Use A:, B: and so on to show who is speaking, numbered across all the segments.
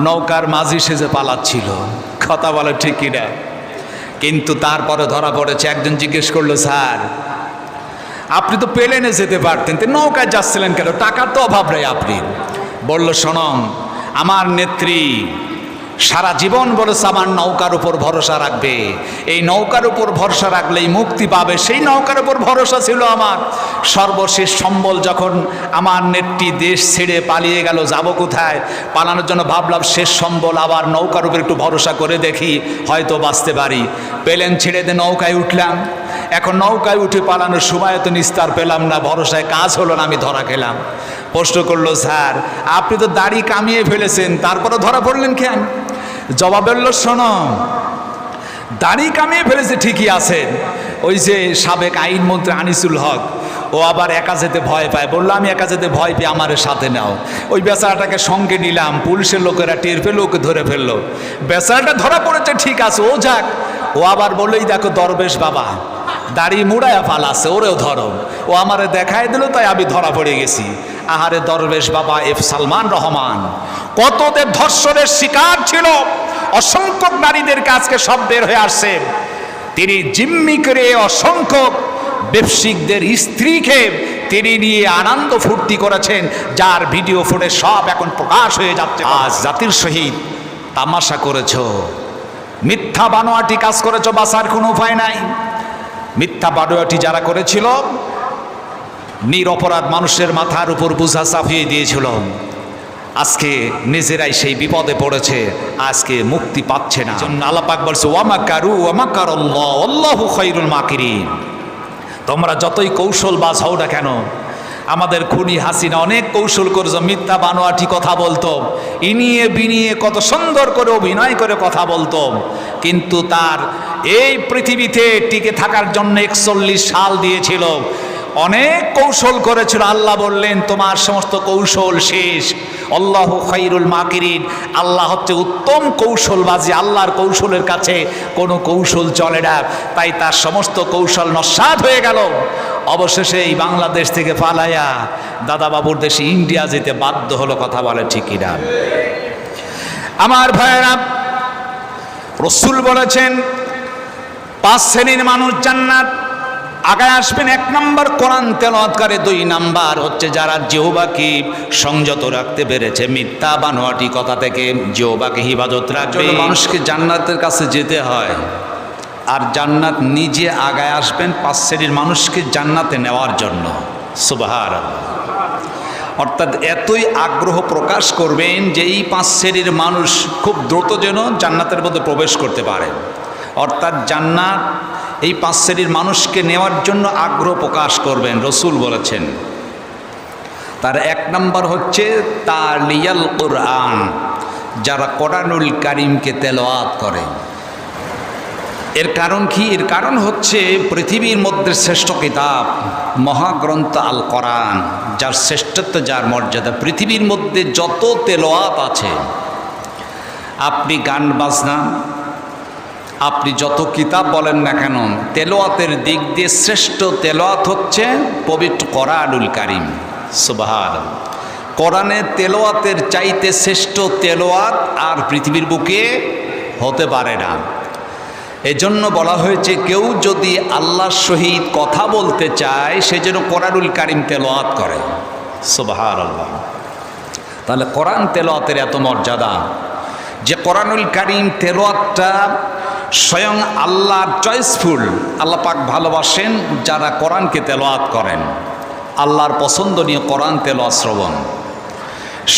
A: নৌকার মাঝি সেজে পালাচ্ছিল। কথা বলে ঠিক কিনা? কিন্তু তারপরে ধরা পড়েছে, একজন জিজ্ঞেস করল, স্যার, আপনি তো প্লেনে যেতে পারতেন, তো নৌকায় যাচ্ছিলেন কেন? টাকার তো অভাব নেই আপনি। বলল শোনম আমার নেত্রী সারা জীবন বলেছে আমার নৌকার উপর ভরসা রাখবে। এই নৌকার উপর ভরসা রাখলেই মুক্তি পাবে। সেই নৌকার উপর ভরসা ছিল আমার। সর্বশেষ সম্বল যখন আমার নেত্রী দেশ ছেড়ে পালিয়ে গেল, যাব কোথায়? পালানোর জন্য ভাবলাম শেষ সম্বল আবার নৌকার উপর একটু ভরসা করে দেখি, হয়তো বাঁচতে পারি। পেলেন ছেড়ে দিয়ে নৌকায় উঠলাম। এখন নৌকায় উঠে পালানোর সময় তো নিস্তার পেলাম না, ভরসায় কাজ হলো না, আমি ধরা খেলাম। প্রশ্ন করল, স্যার, আপনি তো দাড়ি কামিয়ে ফেলেছেন তারপরে ধরা পড়লেন কেন? জবাব বলল শোনো, দাড়ি কামিয়ে ফেলেছে ঠিকই আছেন ওই যে সাবেক আইনমন্ত্রী আনিসুল হক, ও আবার একা যেতে ভয় পায়। বলল, আমি একা যেতে ভয় পেয়ে আমার সাথে নাও। ওই বেচারাটাকে সঙ্গে নিলাম, পুলিশের লোকেরা টের পেল, ওকে ধরে ফেলল। বেচারাটা ধরা পড়েছে, ঠিক আছে, ও যাক। ও আবার বললেই দেখো দরবেশ বাবা দাড়ি মুড়ায়া পালাছে ওরেও ধরো ও আমারে দেখায় দিল, তাই আমি ধরা পড়ে গেছি। আহারে দরবেশ বাবা, এফ সালমান রহমান। কতদের ধর্ষণের শিকার ছিল, অসংখ্য নারীদের কাছকে সব বের হয়ে আসছে। তিনি জিম্মি করে অসংখ্য ব্যবসায়িকদের স্ত্রীকে তিনি নিয়ে আনন্দ ফুর্তি করেছেন, যার ভিডিও ফুটে সব এখন প্রকাশ হয়ে যাচ্ছে। আজ জাতির সহিত তামাশা করেছ, মিথ্যা বানোয়াটি কাজ করেছ বাসার কোনো উপায় নাই। মিথ্যা বাডোয়াটি যারা করেছিল নিরপরাধ মানুষের মাথার উপর বুঝা চাপিয়ে দিয়েছিল। আজকে নিজেরাই সেই বিপদে পড়েছে, আজকে মুক্তি পাচ্ছে না। জন্য আল্লাপাক বলছে, ওয়ামা কারু, ওয়ামা কার অল্লাহ খৈরুল মাকিরিন। তোমরা যতই কৌশল বাজ হও না কেন আমাদের খুনি হাসিনা অনেক কৌশল করেছ, মিথ্যা বানোয়াটি কথা বলতো। ইনিয়ে বিনিয়ে কত সুন্দর করে অভিনয় করে কথা বলতো। কিন্তু তার এই পৃথিবীতে টিকে থাকার জন্য একচল্লিশ সাল দিয়েছিল। অনেক কৌশল করেছিল। আল্লাহ বললেন, তোমার সমস্ত কৌশল শেষ। আল্লাহ খাইরুল মাকিরিন। আল্লাহ হচ্ছে উত্তম কৌশলবাজি। আল্লাহর কৌশলের কাছে কোনো কৌশল চলে না। তাই তার সমস্ত কৌশল নস্বাদ হয়ে গেল। অবশেষে এই বাংলাদেশ থেকে পালাইয়া দাদাবাবুর দেশে ইন্ডিয়া যেতে বাধ্য হলো কথা বলে ঠিকই না আমার ভাইয়েরা রসুল বলেছেন পাঁচ শ্রেণির মানুষ জান্নাত আগায় আসবেন এক নাম্বার কোরআন তেলাওয়াতকারী দুই নাম্বার হচ্ছে যারা জিহবাকে সংযত রাখতে পেরেছে মিথ্যা বানোয়াটি কথা থেকে জিহবাকে হিফাজত রাখবে। মানুষকে জান্নাতের কাছে যেতে হয়। আর জান্নাত নিজে আগায় আসবেন পাঁচ শ্রেণির মানুষকে জান্নাতে নেওয়ার জন্য। সুবাহার অর্থাৎ এতই আগ্রহ প্রকাশ করবেন যে এই পাঁচ শ্রেণির মানুষ খুব দ্রুত যেন জান্নাতের মধ্যে প্রবেশ করতে পারে। অর্থাৎ জান্নাত এই পাঁচ শ্রেণির মানুষকে নেওয়ার জন্য আগ্রহ প্রকাশ করবেন, রসুল বলেছেন। তার এক নম্বর হচ্ছে, তালিয়াল কোরআন, যারা কোরআনুল কারিমকে তেলাওয়াত করে। এর কারণ কি? এর কারণ হচ্ছে পৃথিবীর মধ্যে শ্রেষ্ঠ কিতাব মহাগ্রন্থ আল কোরআন যার শ্রেষ্ঠত্ব, যার মর্যাদা। পৃথিবীর মধ্যে যত তেলোয়াত আছে, আপনি গান, বাজনা, আপনি যত কিতাব বলেন না কেন তেলোয়াতের দিক দিয়ে শ্রেষ্ঠ তেলোয়াত হচ্ছে পবিত্র কোরআনুল কারিম। সুবাহার কোরআনের তেলোয়াতের চাইতে শ্রেষ্ঠ তেলোয়াত আর পৃথিবীর বুকে হতে পারে না। এজন্য বলা হয়েছে, কেউ যদি আল্লাহর সহিত কথা বলতে চায়, সে যেন কোরআনুল কারিম তেলোয়াত করে। সোবাহার আল্লাহ তাহলে কোরআন তেলোয়াতের এত মর্যাদা। যে কোরআনুল কারিম তেলোয়াতটা স্বয়ং আল্লাহর চয়েসফুল, আল্লাহ পাক ভালোবাসেন যারা কোরআনকে তেলোয়াত করেন। আল্লাহর পছন্দনীয় কোরআন তেলোয়াত শ্রবণ।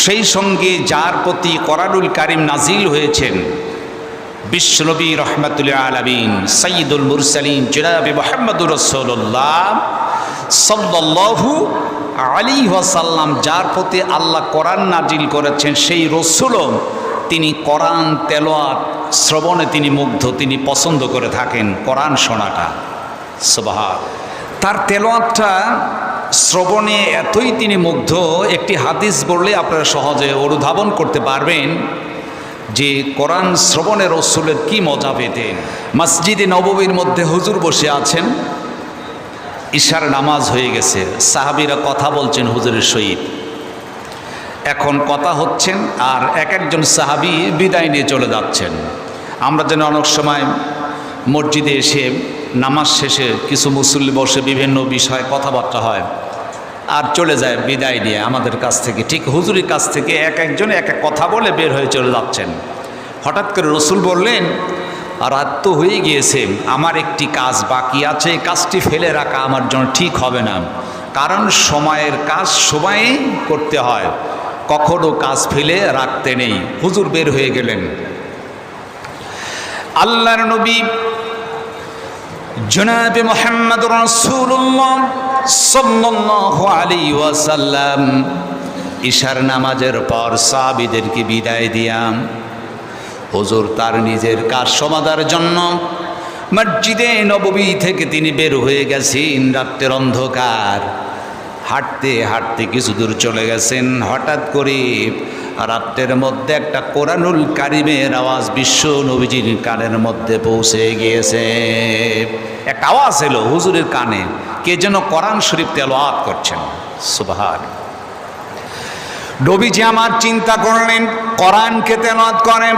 A: সেই সঙ্গে যার প্রতি কোরআনুল কারিম নাজিল হয়েছেন বিশ্বনবী রহমতুল্লাহ আলমিন সঈদুল মুরসালিম জনাবি মোহাম্মদুর রসোল্লাহ সাল্লাহু আলী ওয়াসাল্লাম, যার প্রতি আল্লাহ কোরআন নাজিল করেছেন, সেই রসুলও তিনি কোরআন তেলোয়াত শ্রবণে তিনি মুগ্ধ, তিনি পছন্দ করে থাকেন কোরআন শোনাটা। সবাহা তার তেলোয়াতটা শ্রবণে এতই তিনি মুগ্ধ, একটি হাদিস বললে আপনারা সহজে অনুধাবন করতে পারবেন। যে কোরআন শ্রবণের রসুলের কি মজা পেতেন। মসজিদে নববীর মধ্যে হুজুর বসে আছেন। ঈশার নামাজ হয়ে গেছে। সাহাবিরা কথা বলছেন হুজুরের সহিত। এখন কথা হচ্ছেন আর এক একজন সাহাবি বিদায় নিয়ে চলে যাচ্ছেন। আমরা যেন অনেক সময় মসজিদে এসে নামাজ শেষে কিছু মুসল্লি বসে বিভিন্ন বিষয়ে কথাবার্তা হয়। আর চলে যায় বিদায় নিয়ে আমাদের কাছ থেকে। ঠিক হুজুরির কাছ থেকে এক একজন এক এক কথা বলে বের হয়ে চলে যাচ্ছেন। হঠাৎ করে রসুল বললেন, রাত তো হয়ে গিয়েছে, আমার একটি কাজ বাকি আছে, এই কাজটি ফেলে রাখা আমার জন্য ঠিক হবে না। কারণ সময়ের কাজ সময়ে করতে হয়, কখনো কাজ ফেলে রাখতে নেই। হুজুর বের হয়ে গেলেন। আল্লাহর নবী জনাবে মোহাম্মদ রাসূলুল্লাহ সাল্লাল্লাহু আলাইহি ওয়াসাল্লাম। ঈশার নামাজের পর সাহাবীদেরকে বিদায় দিয়াম। হুজুর তার নিজের কাজ সমাধার জন্য মসজিদে নববী থেকে তিনি বের হয়ে গেছেন রাত্রের অন্ধকার। হাঁটতে হাঁটতে কিছু দূর চলে গেছেন। হঠাৎ করে রাত্রের মধ্যে একটা কোরআনুল কারিমের আওয়াজ বিশ্ব নবীজির কানের মধ্যে পৌঁছে গিয়েছে। একটা আওয়াজ এলো হুজুরের কানে, কে যেন কোরআন শরীফ তেলাওয়াত করছেন। সুবহান নবীজি আমার চিন্তা করলেন কোরআনকে তেলাওয়াত করেন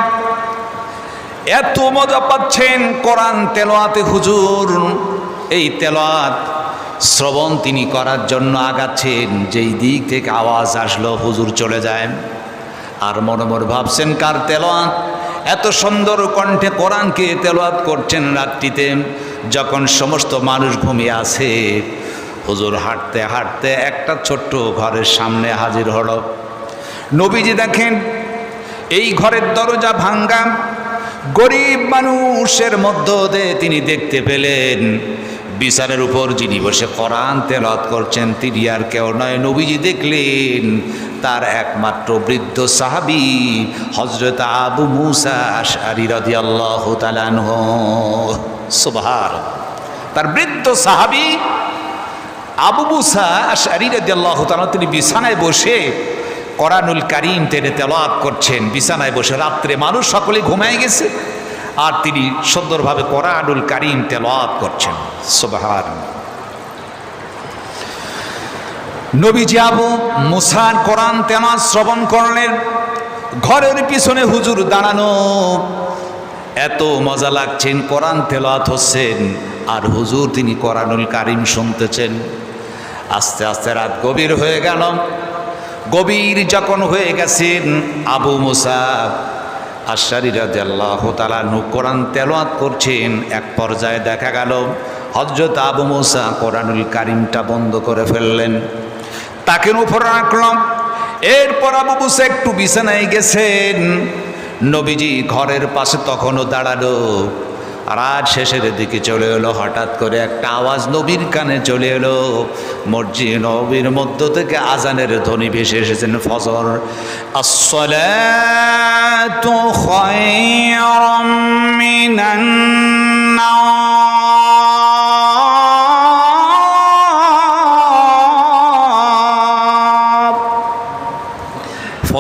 A: এত মজা পাচ্ছেন কোরআন তেলোয়াতে হুজুর। এই তেলোয়াত শ্রবণ তিনি করার জন্য আগাচ্ছেন, যেই দিক থেকে আওয়াজ আসলো হুজুর চলে যায় আর মনে মনে ভাবছেন, কার তেলোয়াত? এত সুন্দর কণ্ঠে কোরআনকে তেলোয়াত করছেন রাত্রিতে যখন সমস্ত মানুষ ঘুমিয়ে আছে, হুজুর হাঁটতে হাঁটতে একটা ছোট্ট ঘরের সামনে হাজির হল। নবীজি দেখেন, এই ঘরের দরজা ভাঙ্গা। গরিব মানুষের মধ্য দিয়ে তিনি দেখতে পেলেন, বিচারের উপর যিনি বসে কোরআন তেলত করছেন, তিনি আর কেউ নয়। নবীজি দেখলেন তার একমাত্র বৃদ্ধ সাহাবি হজরত আবু মুসা আশারি রদি আল্লাহ তালানহ সুবহার তার বৃদ্ধ সাহাবি আবু মুসা আশারি রদি আল্লাহ তিনি বিছানায় বসে কোরআনুল কারিম টেনে তেলাওয়াত করছেন। বিছানায় বসে রাত্রে মানুষ সকলে ঘুমায় গেছে আর তিনি সুন্দরভাবে করানুল কারিম তেলাওয়াত করছেন। সুবহান নবীজি আবু মুসার কোরআন তেলাওয়াত শ্রবণ করলেন। ঘরের পিছনে হুজুর দাঁড়ানো। এত মজা লাগছেন, কোরআন তেলাওয়াত হচ্ছেন, আর হুজুর তিনি কোরআনুল কারিম শুনতেছেন। আস্তে আস্তে রাত গভীর হয়ে গেল। গভীর যখন হয়ে গেছেন আবু মুসাব আশারি রাজা আল্লাহ তালু কোরআন তেলোয়াত করছেন। এক পর্যায়ে দেখা গেল হজরত আবু মুসা কোরআনুল কারিমটা বন্ধ করে ফেললেন। তাকে উপর রাখলাম। এরপর আবু মুসা একটু বিছানায় গেছেন। নবীজি ঘরের পাশে তখনও দাঁড়াল। রাত শেষের দিকে চলে এলো, হঠাৎ করে একটা আওয়াজ নবীর কানে চলে এলো। মসজিদ নবীর মধ্য থেকে আজানের ধ্বনি ভেসে এসেছেন, ফজর, আসসালাতু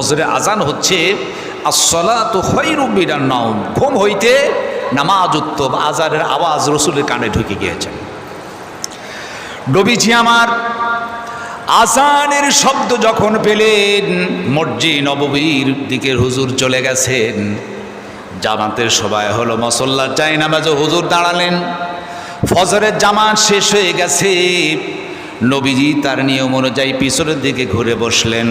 A: ফজরে আজান হচ্ছে, আসসালাতু খায়রুম মিনান নাওম। ঘুম হইতে নামাজ উত্তম আজারের আওয়াজ রসুলের কানে ঢুকে গিয়েছেন নবীজি আমার আজানের শব্দ যখন পেলেন, মসজিদ নববীর দিকের হুজুর চলে গেছেন। জামাতের সবাই হলো মসল্লা চাই নামাজে হুজুর দাঁড়ালেন। ফজরের জামাত শেষ হয়ে গেছে। নবীজি তার নিয়ম অনুযায়ী পিছনের দিকে ঘুরে বসলেন।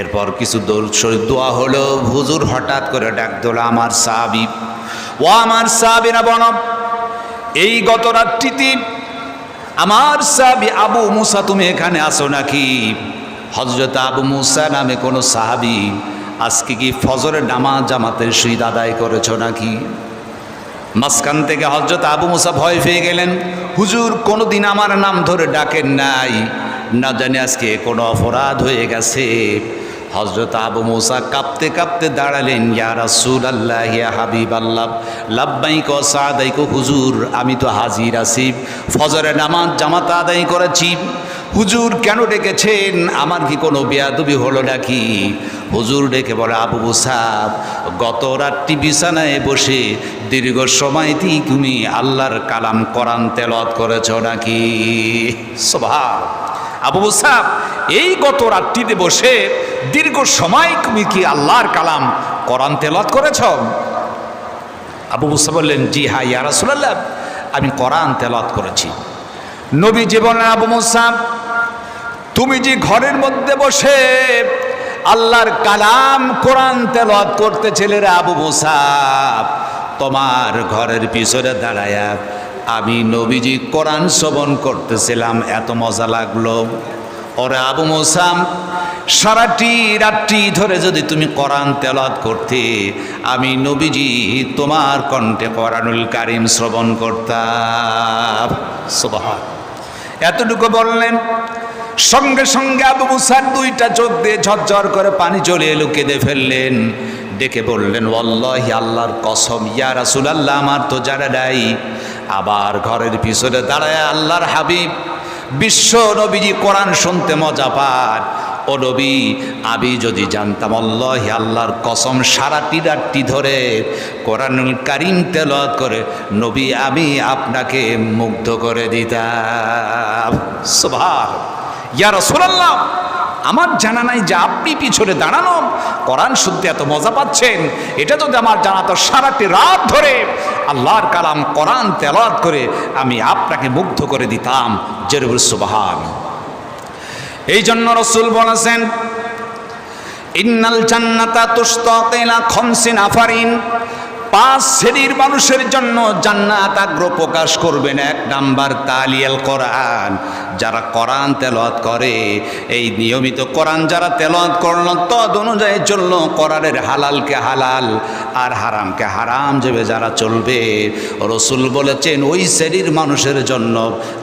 A: এরপর কিছু শরীর দোয়া হলো, হুজুর হঠাৎ করে ডাক দিল, আমার সাহাবি। ও আমার সাহাবিরা বনব এই গত রাত্রিতে আমার সাহাবি আবু মুসা, তুমি এখানে আসো নাকি? হজরত আবু মুসা নামে কোনো সাহাবি, আজকে কি ফজরের নামাজ জামাতের শহীদ আদায় করেছ নাকি? মাঝখান থেকে হজরত আবু মুসা ভয় পেয়ে গেলেন, হুজুর কোনো দিন আমার নাম ধরে ডাকেন নাই। না জানি আজকে কোনো অপরাধ হয়ে গেছে। হজরত আবু মুসা কাঁপতে কাঁপতে দাঁড়ালেন, ইয়া রাসূল আল্লাহ ইয়া হাবিব আল্লাহ লাব্বাইক ও সাদাইক হুজুর, আমি তো হাজির আছি। ফজরে নামাজ, জামাত আদায় করেছি। হুজুর কেন ডেকেছেন? আমার কি কোনো বেয়াদবি হলো নাকি? হুজুর ডেকে বলে, আবু মুসাব গত রাত্রি বিছানায় বসে দীর্ঘ সময় দিয়ে তুমি আল্লাহর কালাম করান তেলত করেছ নাকি? সোভা আবু মুসাব এই গত রাত্রিতে বসে দীর্ঘ সময় তুমি কি আল্লাহর কালাম কোরআন তেলাত করেছ? আবু মুসা বললেন, জি হ্যাঁ ইয়া আমি কোরআন তেলাত করেছি। নবী জীবনের আবু মুসা তুমি যে ঘরের মধ্যে বসে আল্লাহর কালাম কোরআন তেলাওয়াত করতেছিলে রে আবু মুসা তোমার ঘরের পিছনে দাঁড়ায়া আমি নবীজি কোরআন শ্রবণ করতেছিলাম, এত মজা লাগল। ওরে আবু মুসাম সারাটি রাত্রি ধরে যদি তুমি কোরআন তেলাত করতে, আমি নবীজি তোমার কণ্ঠে কোরআনুল কারিম শ্রবণ করতাম। সুবহান। এতটুকু বললেন, সঙ্গে সঙ্গে আবু মুসার দুইটা চোখ দিয়ে ঝরঝর করে পানি চলে এলো, কেঁদে ফেললেন। ডেকে বললেন, ওয়াল্লাহি আল্লাহর কসম, ইয়া রাসূলুল্লাহ, আমার তো জানা নাই আবার ঘরের পিছনে দাঁড়ায় আল্লাহর হাবিব। বিশ্ব নবীজি কোরআন শুনতে মজা পান। ও নবী, আমি যদি জানতাম, আল্লাহি আল্লাহর কসম সারাটি রাত্রি ধরে কোরআনুল কারিম তেলাওয়াত করে নবী, আমি আপনাকে মুগ্ধ করে দিতাম। সুবহান। ইয়া রাসূলুল্লাহ আমার জানা নাই যে আপনি পিছনে দাঁড়ানো। কোরআন শুনতে এত মজা পাচ্ছেন। এটা যদি আমার জানা তো সারাটি রাত ধরে আল্লাহর কালাম কোরআন তেলাওয়াত করে আমি আপনাকে মুগ্ধ করে দিতাম। জরুর সুবহান। এই জন্য রসুল বলেছেন, ইন্নাল জান্নাতা তুস্তাকিলা খমসিন আফারিন। পাঁচ শ্রেণির মানুষের জন্য জান্নাত আগ্রহ প্রকাশ করবেন এক নাম্বার তালিয়াল কোরআন। যারা কোরআন তেলাওয়াত করে, এই নিয়মিত কোরআন যারা তেলাওয়াত করল, তদ অনুযায়ী চলল, কোরআনের হালালকে হালাল আর হারামকে হারাম যাবে যারা চলবে। রসুল বলেছেন, ওই শ্রেণির মানুষের জন্য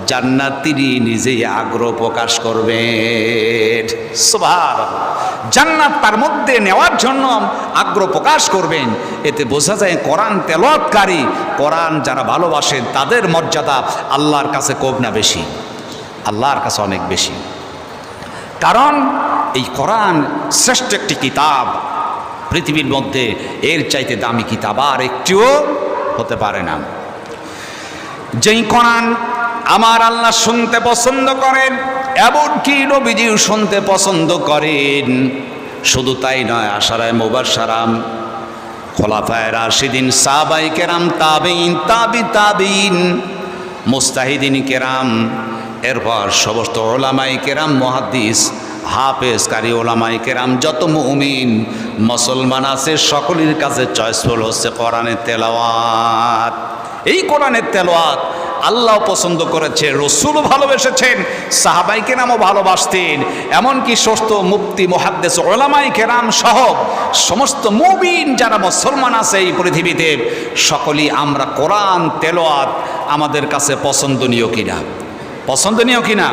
A: জান্নাত তিনি নিজেই আগ্রহ প্রকাশ করবেন সুভার জান্নাত তার মধ্যে নেওয়ার জন্য আগ্রহ প্রকাশ করবেন। এতে বোঝা যায়, কোরআন তেলাওয়াতকারী, কোরআন যারা ভালোবাসেন তাদের মর্যাদা আল্লাহর কাছে কম না বেশি। আল্লাহর কাছে অনেক বেশি। কারণ এই কোরআন শ্রেষ্ঠ একটি কিতাব। পৃথিবীর মধ্যে এর চাইতে দামি কিতাব আর একটিও হতে পারে না। যেই কোরআন আমার আল্লাহ শুনতে পছন্দ করেন, এমনকি নবীজিও শুনতে পছন্দ করেন, শুধু তাই নয়, আশারায় মোবার সারাম খোলাফায় রাশিদিন সাবাই কেরাম তাবিন তাবি তাবিন মুস্তাহিদিন কেরাম এরপর সমস্ত ওলামাই কেরাম, মহাদ্দিস হাফেজ কারি ওলামাই কেরাম, যত মুমিন, মুসলমান আছে, সকলের কাছে চয়েসফুল হচ্ছে কোরআনের তেলাওয়াত। এই কোরআনের তেলাওয়াত আল্লাহ পছন্দ করেছে রসুলও ভালোবেসেছেন, সাহাবাই কেরামও ভালোবাসতেন। এমনকি ষষ্ঠ মুক্তি মহাদ্দেশ ওলামাই কেরাম সহ সমস্ত মুবিন যারা মুসলমান আছে এই পৃথিবীতে, সকলেই আমরা কোরআন তেলোয়াত আমাদের কাছে পছন্দনীয় কিনা। পছন্দনীয় কিনা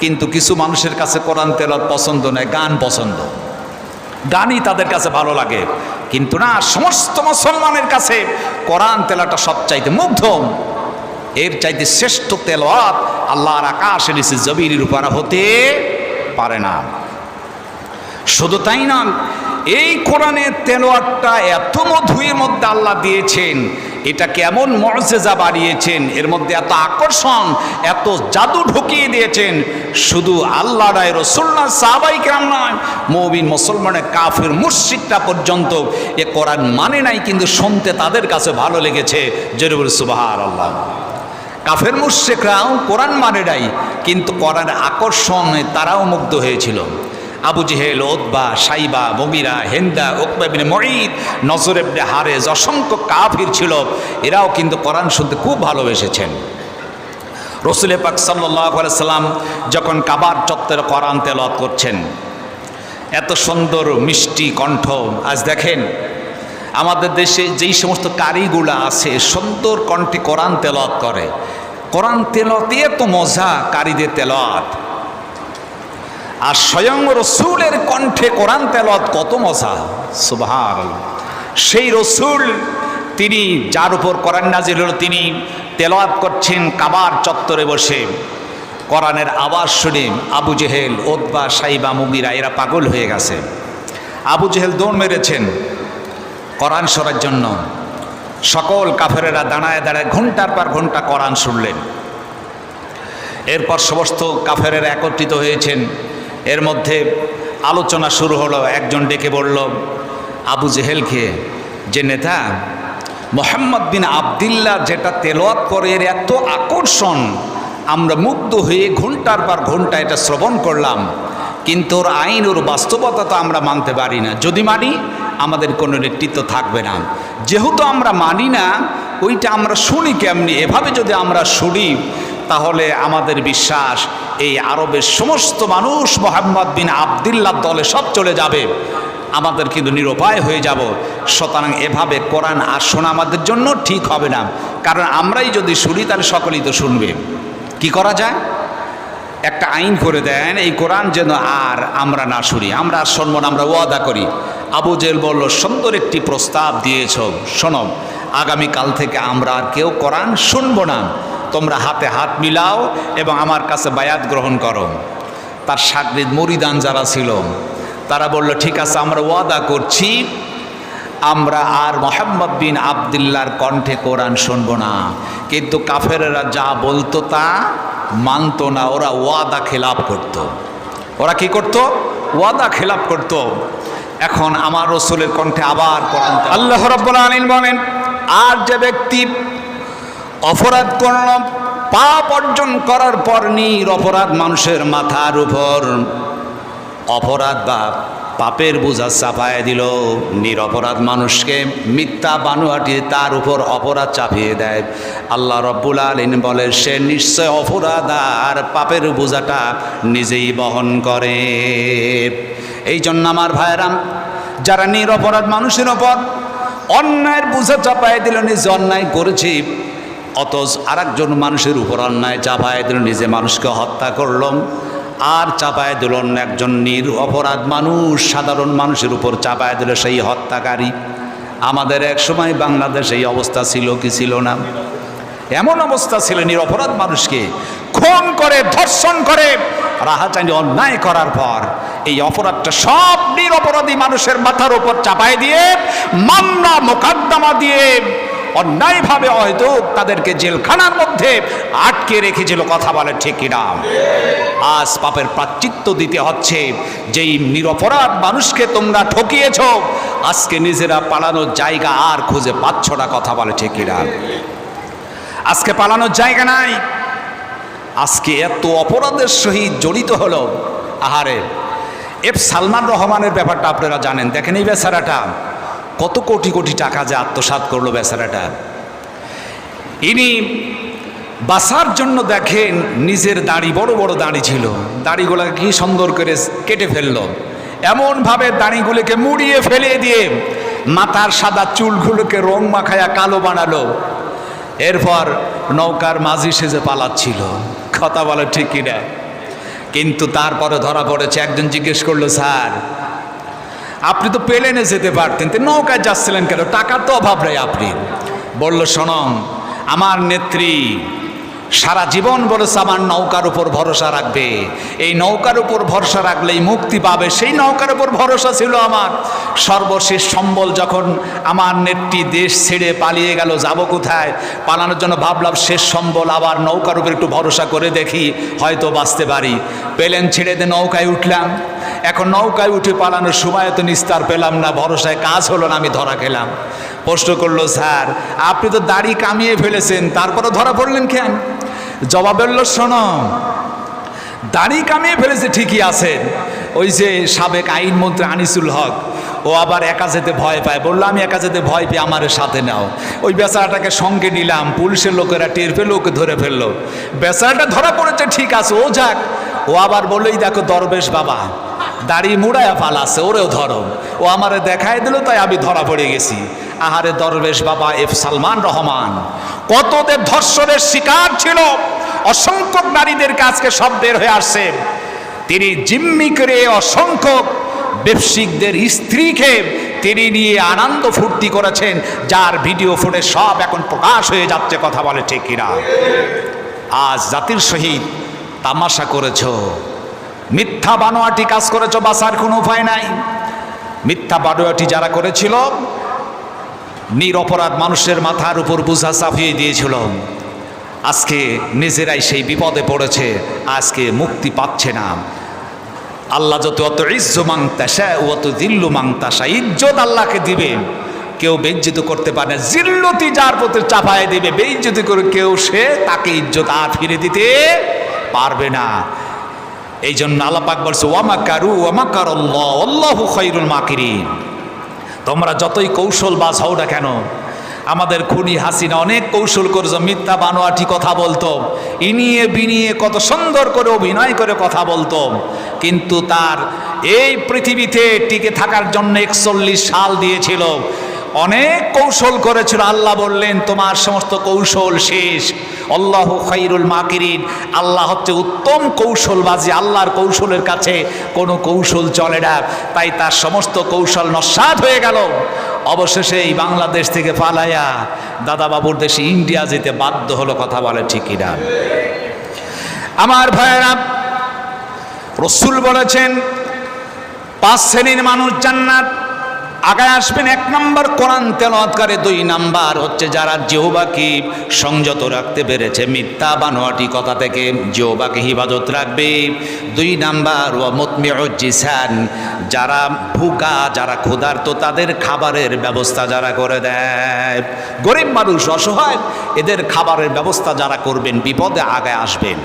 A: কিন্তু কিছু মানুষের কাছে কোরআন তেলত পছন্দ নয়, গান পছন্দ। গানই তাদের কাছে ভালো লাগে। কিন্তু না, সমস্ত মুসলমানের কাছে কোরআন তেলাটা সবচাইতে মুগ্ধ এর চাইতে শ্রেষ্ঠ তেলোয়াত আল্লাহর আকাশের নিচে জবির উপর হতে পারে না। শুধু তাই না এই কোরআনের তেলোয়াতটা এত মধুয়ের মধ্যে আল্লাহ দিয়েছেন, এটা কেমন মর্যাদা বাড়িয়েছেন, এর মধ্যে এত আকর্ষণ, এত জাদু ঢুকিয়ে দিয়েছেন, শুধু আল্লাহ রায় রসুল্লাহ সাহাবাই কেরাম নয় মৌবিন মুসলমানের কাফের মুর্শিকটা পর্যন্ত এ কোরআন মানে নাই, কিন্তু শুনতে তাদের কাছে ভালো লেগেছে জরুর সুবাহার আল্লাহ কাফের মুর্শেকরাও কোরআন মানে নাই, কিন্তু কোরআনের আকর্ষণে তারাও মুগ্ধ হয়েছিল। আবু জেহেল ওদবা সাইবা মমিরা হেন্দা ওকবাবিনে মঈদ নজরেবনে হারেজ অসংখ্য কাফির ছিল। এরাও কিন্তু কোরআন শুনতে খুব ভালোবেসেছেন। রসুল পাক সাল্লাম যখন কাবার চত্বরে কোরআন তেলত করছেন, এত সুন্দর মিষ্টি কণ্ঠ, আজ দেখেন, আমাদের দেশে যেই সমস্ত কারিগুলো আছে, সুন্দর কণ্ঠে কোরআন তেলত করে। কোরআন তেলতে এত মজা কারিদের তেলত আর স্বয়ং রসুলের কণ্ঠে কোরআন তেলত কত মশা সুভার সেই রসুল, তিনি যার উপর কোরআন নাজির হল, তিনি তেলাওয়াত করছেন কাবার চত্বরে বসে। কোরআনের আওয়াজ শুনে আবু জেহেল ওদবা সাইবা মুমিরা এরা পাগল হয়ে গেছে। আবু জেহেল দৌড় মেরেছেন কোরআন সরার জন্য। সকল কাফেরেরা দাঁড়ায় দাঁড়ায় ঘণ্টার পর ঘণ্টা কোরআন শুনলেন। এরপর সমস্ত কাফেরেরা একত্রিত হয়েছেন। এর মধ্যে আলোচনা শুরু হলো, একজন ডেকে বলল, আবু জেহেলকে যে নেতা, মোহাম্মদ বিন আবদুল্লাহ যেটা তেলোয়াত করে, এর এত আকর্ষণ, আমরা মুগ্ধ হয়ে ঘণ্টার পর ঘণ্টা এটা শ্রবণ করলাম, কিন্তু ওর আইন, ওর বাস্তবতা তো আমরা মানতে পারি না। যদি মানি, আমাদের কোনো নেতৃত্ব থাকবে না। যেহেতু আমরা মানি না, ওইটা আমরা শুনি কেমনি? এভাবে যদি আমরা শুনি, তাহলে আমাদের বিশ্বাস এই আরবের সমস্ত মানুষ মোহাম্মদ বিন আবদুল্লাহ দলে সব চলে যাবে। আমাদের কিন্তু নিরুপায় হয়ে যাব। সুতরাং এভাবে কোরআন আর শোনা আমাদের জন্য ঠিক হবে না। কারণ আমরাই যদি শুনি, তাহলে সকলেই তো শুনবে। কি করা যায়? একটা আইন করে দেন, এই কোরআন যেন আর আমরা না শুনি। আমরা আর শুনব না, আমরা ওয়াদা করি। আবু জেল বলল, সুন্দর একটি প্রস্তাব দিয়েছ। শোনো, আগামীকাল থেকে আমরা আর কেউ কোরআন শুনব না। তোমরা হাতে হাত মিলাও এবং আমার কাছে বায়াত গ্রহণ করো তার সাগরিদ মরিদান যারা ছিল, তারা বলল, ঠিক আছে, আমরা ওয়াদা করছি আমরা আর মোহাম্মদ বিন আবদুল্লার কণ্ঠে কোরআন শুনব না কিন্তু কাফেরেরা যা বলতো তা মানতো না, ওরা ওয়াদা খেলাপ করত। ওরা কি করত ওয়াদা খেলাপ করত। এখন আমার রসুলের কণ্ঠে আবার কোরআন। আল্লাহ রব্বুল আলামিন বলেন, আর যে ব্যক্তি অপরাধ করল পাপ অর্জন করার পর নির অপরাধ মানুষের মাথার উপর। অপরাধ বা পাপের বোঝা চাপায় দিল নিরপরাধ মানুষকে মিথ্যা বানুয়াটি তার উপর অপরাধ চাপিয়ে দেয়। আল্লাহ রব্বুল আলিন বলে, সে নিশ্চয় অপরাধ আর পাপের বোঝাটা নিজেই বহন করে। এই জন্য আমার ভাইরাম যারা নিরপরাধ মানুষের ওপর অন্যায়ের বোঝা চাপায় দিল, নিজে অন্যায় করেছি অথচ আরেকজন মানুষের উপর অন্যায় চাপায় দিল, নিজে মানুষকে হত্যা করলাম। আর চাপায় দিল একজন নির অপরাধ মানুষ, সাধারণ মানুষের উপর চাপায় দিল সেই হত্যাকারী। আমাদের এক সময় বাংলাদেশে এই অবস্থা ছিল কি ছিল না? এমন অবস্থা ছিল নিরপরাধ মানুষকে খুন করে, ধর্ষণ করে রাহাচানি অন্যায় করার পর এই অপরাধটা সব নিরপরাধী মানুষের মাথার উপর চাপায় দিয়ে, মামলা, মোকদ্দমা দিয়ে অন্যায়ভাবে হয়তো তাদেরকে জেলখানার মধ্যে আটকে রেখেছিল, কথা বলে ঠিক কিনা? আজ পাপের প্রাচিত্য দিতে হচ্ছে, যেই নিরপরাধ মানুষকে তোমরা ঠকিয়েছ, আজকে নিজেরা পালানোর জায়গা আর খুঁজে পাচ্ছ না, কথা বলে ঠিক কিনা? আজকে পালানোর জায়গা নাই। আজকে এত অপরাধের সহিত জড়িত হলো। আহারে, এফ সালমান রহমানের ব্যাপারটা আপনারা জানেন। দেখেন এই বেচারাটা। কত কোটি কোটি টাকা যে আত্মসাৎ করল বেচারাটা। ইনি বাসার জন্য দেখেন নিজের দাড়ি, বড় বড় দাড়ি ছিল। দাড়িগুলোকে কি সুন্দর করে কেটে ফেলল। এমনভাবে দাড়িগুলোকে মুড়িয়ে ফেলে দিয়ে মাথার সাদা চুলগুলোকে রং মাখায়া কালো বানালো। এরপর নৌকার মাঝি সেজে পালাচ্ছিল। কথা বলে ঠিক কিনা। কিন্তু তারপরে ধরা পড়েছে, একজন জিজ্ঞেস করল, স্যার আপনি তো প্লেনে যেতে পারতেন। তো নৌকায় যাচ্ছিলেন কেন? টাকার তো অভাব নেই আপনি। বলল শোনম আমার নেত্রী সারা জীবন বলেছে, আমার নৌকার উপর ভরসা রাখবে। এই নৌকার উপর ভরসা রাখলেই মুক্তি পাবে। সেই নৌকার উপর ভরসা ছিল আমার। সর্বশেষ সম্বল যখন আমার নেটটি দেশ ছেড়ে পালিয়ে গেল, যাব কোথায়? পালানোর জন্য ভাবলাম, শেষ সম্বল আবার নৌকার উপর একটু ভরসা করে দেখি, হয়তো বাঁচতে পারি। পেলেন ছেড়ে দিয়ে নৌকায় উঠলাম। এখন নৌকায় উঠে পালানোর সময় তো নিস্তার পেলাম না, ভরসায় কাজ হলো না, আমি ধরা খেলাম। প্রশ্ন করল, স্যার, আপনি তো দাড়ি কামিয়ে ফেলেছেন তারপরে ধরা পড়লেন কেন? জবাব বলল শোনো, দাড়ি কামিয়ে ফেলেছে ঠিকই আছে। ওই যে সাবেক আইনমন্ত্রী আনিসুল হক, ও আবার একা যেতে ভয় পায়। বলল, আমি একা যেতে ভয় পেয়ে আমার সাথে নাও। ওই বেচারাটাকে সঙ্গে নিলাম, পুলিশের লোকেরা টের পেলে ওকে ধরে ফেলল। বেচারাটা ধরা পড়েছে, ঠিক আছে, ও যাক। ও আবার বললেই দেখো দরবেশ বাবা, দাড়ি মুড়ায়া পালাচ্ছে ওরেও ধরো। ও আমারে দেখাই দিল, তাই আমি ধরা পড়ে গেছি। আহারে দরবেশ বাবা, এফ সালমান রহমান কতদের ধর্ষণের শিকার ছিল। অসংখ্য নারীদের কাছকে সব বের হয়ে আসছে। তিনি জিম্মি করে অসংখ্য ব্যবসায়িকদের স্ত্রীকে তিনি নিয়ে আনন্দ ফুর্তি করেছেন, যার ভিডিও ফুটে সব এখন প্রকাশ হয়ে যাচ্ছে, কথা বলে ঠিক কিনা। আজ জাতির সহিত তামাশা করেছ। মিথ্যা বানোয়াটি কাজ করেছ, বাঁচার কোনো উপায় নাই। মিথ্যা বানোয়াটি যারা করেছিল, নিরপরাধ মানুষের মাথার উপর বোঝা চাপিয়ে দিয়েছিল। আজকে নিজেরাই সেই বিপদে পড়েছে, আজকে মুক্তি পাচ্ছে না। আল্লাহ যত অত ইজ্জু মাংতাসা অত দিল্লু মাংতাসা ইজ্জত আল্লাহকে দিবে। কেউ বেজ্জিত করতে পারে না, জিল্লতি যার প্রতি চাপায় দিবে বেজ্জিত করে কেউ সে তাকে ইজ্জত আর ফিরে দিতে পারবে না। এই জন্য আল্লাহ পাক বলছে ওয়ামা কারু ওয়ামা কার আল্লাহ খৈরুল মাকিরিন। তোমরা যতই কৌশল বাজ হও না কেন আমাদের খুনি হাসিনা অনেক কৌশল করেছ, মিথ্যা বানোয়াটি কথা বলতো। ইনিয়ে বিনিয়ে কত সুন্দর করে অভিনয় করে কথা বলতো। কিন্তু তার এই পৃথিবীতে টিকে থাকার জন্য একচল্লিশ সাল দিয়েছিল। অনেক কৌশল করেছিল। আল্লাহ বললেন, তোমার সমস্ত কৌশল শেষ। আল্লাহ খাইরুল মাকিরিন। আল্লাহ হচ্ছে উত্তম কৌশলবাজি। আল্লাহর কৌশলের কাছে কোনো কৌশল চলে না। তাই তার সমস্ত কৌশল নস্বাদ হয়ে গেল। অবশেষে এই বাংলাদেশ থেকে পালাইয়া দাদা বাবুর দেশে ইন্ডিয়া যেতে বাধ্য হলো, কথা বলে ঠিকই না আমার ভাইয়েরা, রসুল বলেছেন, পাঁচ শ্রেণির মানুষ জান্নাত আগায় আসবেন এক নাম্বার কোরআন তেলাওয়াতকারী দুই নাম্বার হচ্ছে যারা জেহবাকে সংযত রাখতে পেরেছে, মিথ্যা বানোয়াটি কথা থেকে জেহবাকে হিফাজত রাখবে। দুই নাম্বার ও মতমিউজিসান যারা ভুকা যারা ক্ষুধার্ত, তাদের খাবারের ব্যবস্থা যারা করে দেয়। গরিব মানুষ, অসহায়, এদের খাবারের ব্যবস্থা যারা করবেন, বিপদে আগায় আসবেন।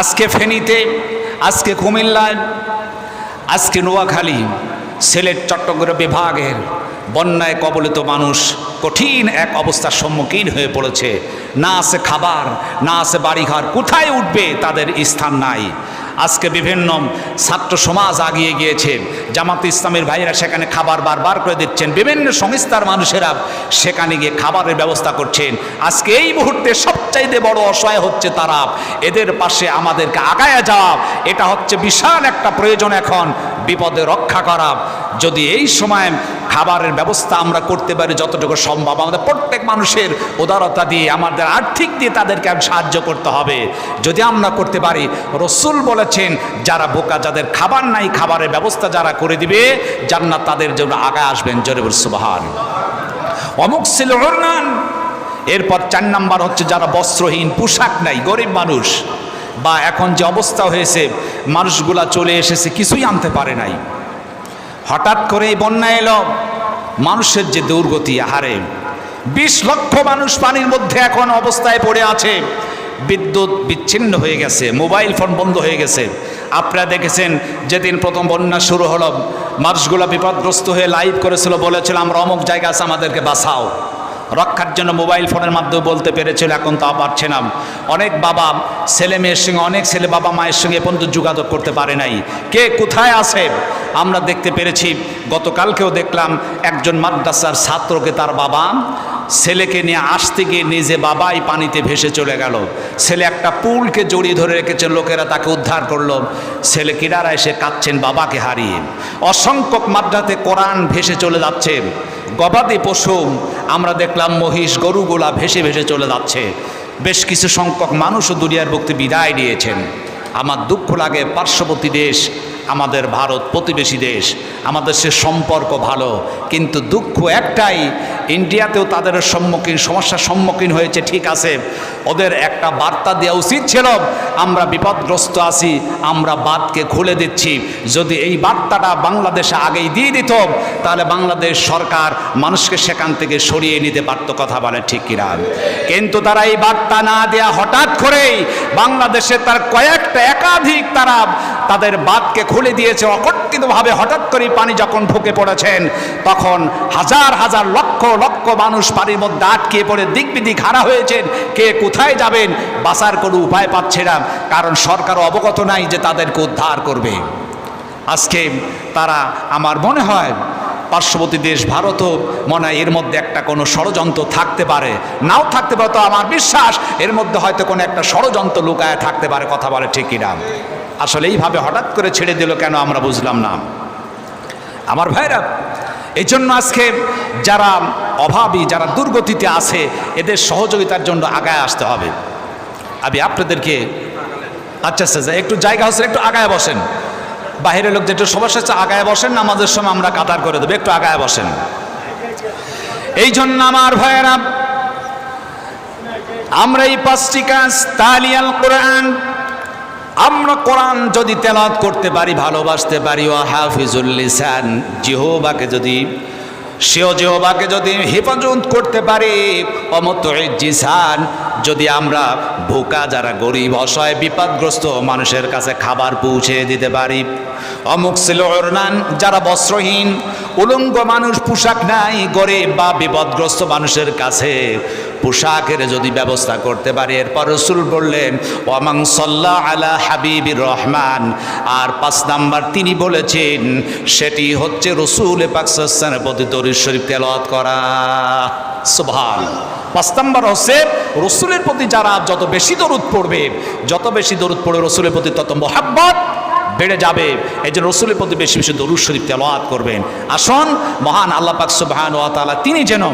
A: আজকে ফেনীতে, আজকে কুমিল্লায়, আজকে নোয়াখালী সিলেট, চট্টগ্রাম বিভাগের বন্যায় কবলিত মানুষ কঠিন এক অবস্থার সম্মুখীন হয়ে পড়েছে। না আছে খাবার, না আছে বাড়িঘর, কোথায় উঠবে তাদের স্থান নাই। আজকে বিভিন্ন ছাত্র সমাজ আগিয়ে গিয়েছে। জামাত ইসলামের ভাইয়েরা সেখানে খাবার বারবার করে দিচ্ছেন। বিভিন্ন সংস্থার মানুষেরা সেখানে গিয়ে খাবারের ব্যবস্থা করছেন। আজকে এই মুহূর্তে সবচাইতে বড় অসহায় হচ্ছে তারা। এদের পাশে আমাদেরকে আগায় যাওয়া। এটা হচ্ছে বিশাল একটা প্রয়োজন এখন, বিপদে রক্ষা করা। যদি এই সময় খাবারের ব্যবস্থা আমরা করতে পারি যতটুকু সম্ভব, আমাদের প্রত্যেক মানুষের উদারতা দিয়ে, আমাদের আর্থিক দিয়ে তাদেরকে সাহায্য করতে হবে। যদি আমরা করতে পারি, রসুল বলেছেন যারা বোকা, যাদের খাবার নাই, খাবারের ব্যবস্থা যারা করে দিবে, জান্নাত তাদের জন্য আগায় আসবেন। জরিবুল সুবাহান। অমুক ছিল এরপর চার নাম্বার হচ্ছে যারা বস্ত্রহীন, পোশাক নাই, গরিব মানুষ। বা এখন যে অবস্থা হয়েছে, মানুষগুলা চলে এসেছে, কিছুই আনতে পারে নাই। হঠাৎ করে এই বন্যা এলো। মানুষের যে দুর্গতি হারে বিশ লক্ষ মানুষ পানির মধ্যে এখন অবস্থায় পড়ে আছে। বিদ্যুৎ বিচ্ছিন্ন হয়ে গেছে, মোবাইল ফোন বন্ধ হয়ে গেছে। আপনারা দেখেছেন, যেদিন প্রথম বন্যা শুরু হলো, মানুষগুলো বিপদগ্রস্ত হয়ে লাইভ করেছিল, বলেছিল, আমরা অমুক জায়গা আছে, আমাদেরকে বাঁচাও। রক্ষার জন্য মোবাইল ফোনের মাধ্যমে বলতে পেরেছিল, এখন তা পারছে না। অনেক বাবা, ছেলে মেয়ের সঙ্গে, অনেক ছেলে বাবা মায়ের সঙ্গে পর্যন্ত যোগাযোগ করতে পারে নাই। কে কোথায় আছে? আমরা দেখতে পেরেছি, গতকালকেও দেখলাম, একজন মাদ্রাসার ছাত্রকে তার বাবা ছেলেকে নিয়ে আসতে গিয়ে নিজে বাবাই পানিতে ভেসে চলে গেল। ছেলে একটা পুলকে জড়িয়ে ধরে রেখেছে, লোকেরা তাকে উদ্ধার করল। ছেলে কিনারা এসে কাঁদছেন, বাবাকে হারিয়ে। অসংখ্যক মাদ্রাতে কোরআন ভেসে চলে যাচ্ছে। গবাদি পশু, আমরা দেখলাম মহিষ, গরুগুলা ভেসে ভেসে চলে যাচ্ছে। বেশ কিছু সংখ্যক মানুষও দুনিয়ার ভক্তি বিদায় নিয়েছেন। আমার দুঃখ লাগে পার্শ্ববর্তী দেশ আমাদের ভারত প্রতিবেশী দেশ, আমাদের সে সম্পর্ক ভালো, কিন্তু দুঃখ একটাই, ইন্ডিয়াতেও তাদের সম্মুখীন, সমস্যার সম্মুখীন হয়েছে, ঠিক আছে, ওদের একটা বার্তা দেওয়া উচিত ছিল, আমরা বিপদগ্রস্ত আছি, আমরা বাদকে খুলে দিচ্ছি, যদি এই বার্তাটা বাংলাদেশে আগেই দিয়ে দিত, তাহলে বাংলাদেশ সরকার মানুষকে সেখান থেকে সরিয়ে নিতে পারতো, কথা বলে ঠিক কিনা। কিন্তু তারা এই বার্তা না দেয়া হঠাৎ করেই বাংলাদেশে তার কয়েকটা একাধিক তারা তাদের বাদকে খুলে দিয়েছে অকর্তৃতভাবে হঠাৎ করে পানি যখন ঢুকে পড়েছেন, তখন হাজার হাজার লক্ষ লক্ষ মানুষ পানির মধ্যে আটকে পড়ে দিক বিদিক হারা হয়েছেন। কে কোথায় যাবেন? বাঁচার কোনো উপায় পাচ্ছে না, কারণ সরকারও অবগত নাই যে তাদেরকে উদ্ধার করবে। আজকে তারা, আমার মনে হয়, পার্শ্ববর্তী দেশ ভারতও মনে হয় এর মধ্যে একটা কোনো ষড়যন্ত্র থাকতে পারে। নাও থাকতে পারে, তো আমার বিশ্বাস, এর মধ্যে হয়তো কোনো একটা ষড়যন্ত্র লুকায় থাকতে পারে, কথা বলে ঠিকই না আসলে এইভাবে হঠাৎ করে ছেড়ে দিল কেন আমরা বুঝলাম না। আমার ভাইরা এই জন্য আজকে যারা অভাবী যারা দুর্গতিতে আছে এদের সহযোগিতার জন্য আগায় আসতে হবে। আমি আপনাদেরকে আচ্ছা আচ্ছা আচ্ছা, একটু জায়গা হচ্ছে একটু আগায় বসেন। বাইরের লোক যেটা সমস্যা হচ্ছে আগায় বসেন না আমাদের সময় আমরা কাতার করে দেবো একটু আগায় বসেন। এই জন্য আমার ভাইয়েরা আমরা এই পাঁচটি কাজ তালিয়াল কোরআন আমরা কোরআন যদি তেলাত করতে পারি, ভালোবাসতে পারি, ও হাফিজুল লিসান, জিহোবাকে যদি, সেও জেহবাকে যদি হেফাজত করতে পারে অমত জিসান যদি আমরা ভোকা যারা গরিব, অসহায়, বিপদগ্রস্ত মানুষের কাছে খাবার পৌঁছে দিতে পারি। অমুক ছিল যারা বস্ত্রহীন, উলঙ্গ মানুষ, পোশাক নাই, গরিব বা বিপদগ্রস্ত মানুষের কাছে পোশাকের যদি ব্যবস্থা করতে পারি। এরপর রসুল বললেন ওয়ামাং সাল্লাহ আলা হাবিবির রহমান। আর পাঁচ নাম্বার তিনি বলেছেন, সেটি হচ্ছে রসুল পাকসানের প্রতি দরিদ শরীফ তেলাওয়াত করা। সুবহান পাঁচ নাম্বার হচ্ছে, রসুলের প্রতি যারা যত বেশি দরুদ পড়বে, যত বেশি দরুদ পড়বে রসুলের প্রতি তত মোহাব্বত বেড়ে যাবে। এই যে রসুলের প্রতি বেশি বেশি দরুদ শরীফ তেলাওয়াত করবেন। আসুন, মহান আল্লাহ পাক সুবহান ওয়া তাআলা তিনি যেন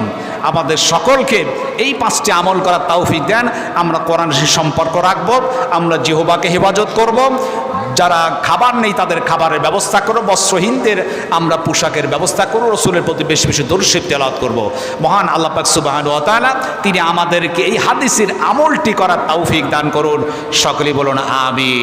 A: আমাদের সকলকে এই পাঁচটি আমল করার তৌফিক দেন। আমরা কোরআন সম্পর্ক রাখব, আমরা জিহবাকে হেফাজত করব। যারা খাবার নেই তাদের খাবারের ব্যবস্থা করো, বস্ত্রহীনদের আমরা পোশাকের ব্যবস্থা করো, রসুলের প্রতি বেশি বেশি দর্শিপ তেলাওয়াত করব। মহান আল্লাহ পাক সুবহান ওয়া তিনি আমাদেরকে এই হাদিসের আমলটি করার তৌফিক দান করুন। সকলেই বলুন, আমিন।